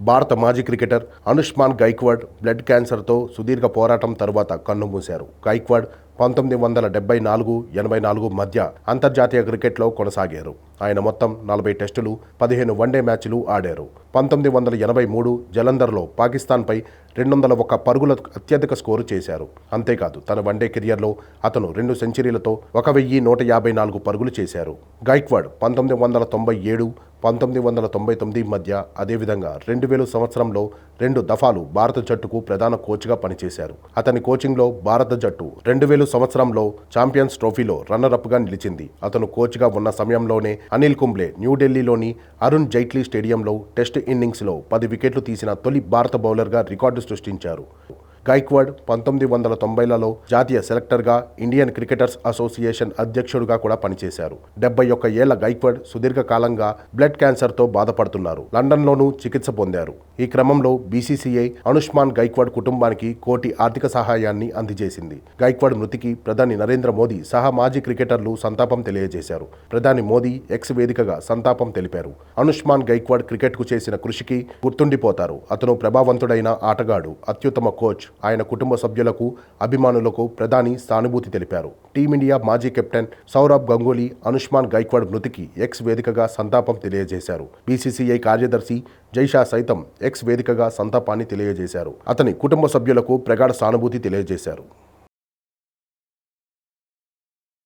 భారత మాజీ cricketer అనుష్మాన్ Gaikwad blood క్యాన్సర్తో సుదీర్ఘ పోరాటం తరువాత కన్నుమూశారు గైక్వాడ్ పంతొమ్మిది వందల డెబ్బై నాలుగు ఎనభై నాలుగు మధ్య అంతర్జాతీయ క్రికెట్లో కొనసాగారు. ఆయన మొత్తం నలభై టెస్టులు పదిహేను వన్డే మ్యాచ్లు ఆడారు. పంతొమ్మిది వందల ఎనభై మూడు జలంధర్లో పాకిస్తాన్పై రెండు వందల ఒక పరుగుల అత్యధిక స్కోరు చేశారు. అంతేకాదు తన వన్డే కెరియర్లో అతను రెండు సెంచరీలతో ఒక వెయ్యి నూట యాభై నాలుగు పరుగులు చేశారు. గైక్వాడ్ పంతొమ్మిది వందల తొంభై ఏడు పంతొమ్మిది వందల తొంభై తొమ్మిది మధ్య అదేవిధంగా రెండు వేల సంవత్సరంలో రెండు దఫాలు భారత జట్టుకు ప్రధాన కోచ్గా పనిచేశారు. అతని కోచింగ్లో భారత జట్టు రెండు వేల సంవత్సరంలో ఛాంపియన్స్ ట్రోఫీలో రన్నరప్గా నిలిచింది. అతను కోచ్గా ఉన్న సమయంలోనే అనిల్ కుంబ్లే న్యూఢిల్లీలోని అరుణ్ జైట్లీ స్టేడియంలో టెస్ట్ ఇన్నింగ్స్లో పది వికెట్లు తీసిన తొలి భారత బౌలర్గా రికార్డు సృష్టించారు. గైక్వాడ్ పంతొమ్మిది వందల తొంభైలలో జాతీయ సెలెక్టర్గా ఇండియన్ క్రికెటర్స్ అసోసియేషన్ అధ్యక్షుడిగా కూడా పనిచేశారు. డెబ్బై ఒక్క ఏళ్ళ గైక్వాడ్ సుదీర్ఘకాలంగా బ్లడ్ క్యాన్సర్తో బాధపడుతున్నారు. లండన్లోనూ చికిత్స పొందారు. ఈ క్రమంలో బీసీసీఐ అనుష్మాన్ గైక్వాడ్ కుటుంబానికి కోటి ఆర్థిక సహాయాన్ని అందజేసింది. గైక్వాడ్ మృతికి ప్రధాని నరేంద్ర మోదీ సహా మాజీ క్రికెటర్లు సంతాపం తెలియజేశారు. ప్రధాని మోదీ ఎక్స్ వేదికగా సంతాపం తెలిపారు. అనుష్మాన్ గైక్వాడ్ క్రికెట్కు చేసిన కృషికి గుర్తుండిపోతారు. అతను ప్రభావవంతుడైన ఆటగాడు అత్యుత్తమ కోచ్ ఆయన కుటుంబ సభ్యులకు అభిమానులకు ప్రధాని సానుభూతి తెలిపారు. టీమిండియా మాజీ కెప్టెన్ సౌరవ్ గంగూలీ అనుష్మాన్ గైక్వాడ్ మృతికి ఎక్స్ వేదికగా సంతాపం తెలియజేశారు. బీసీసీఐ కార్యదర్శి జైషా సైతం ఎక్స్ వేదికగా సంతాపాన్ని తెలియజేశారు. అతని కుటుంబ సభ్యులకు ప్రగాఢ సానుభూతి తెలియజేశారు.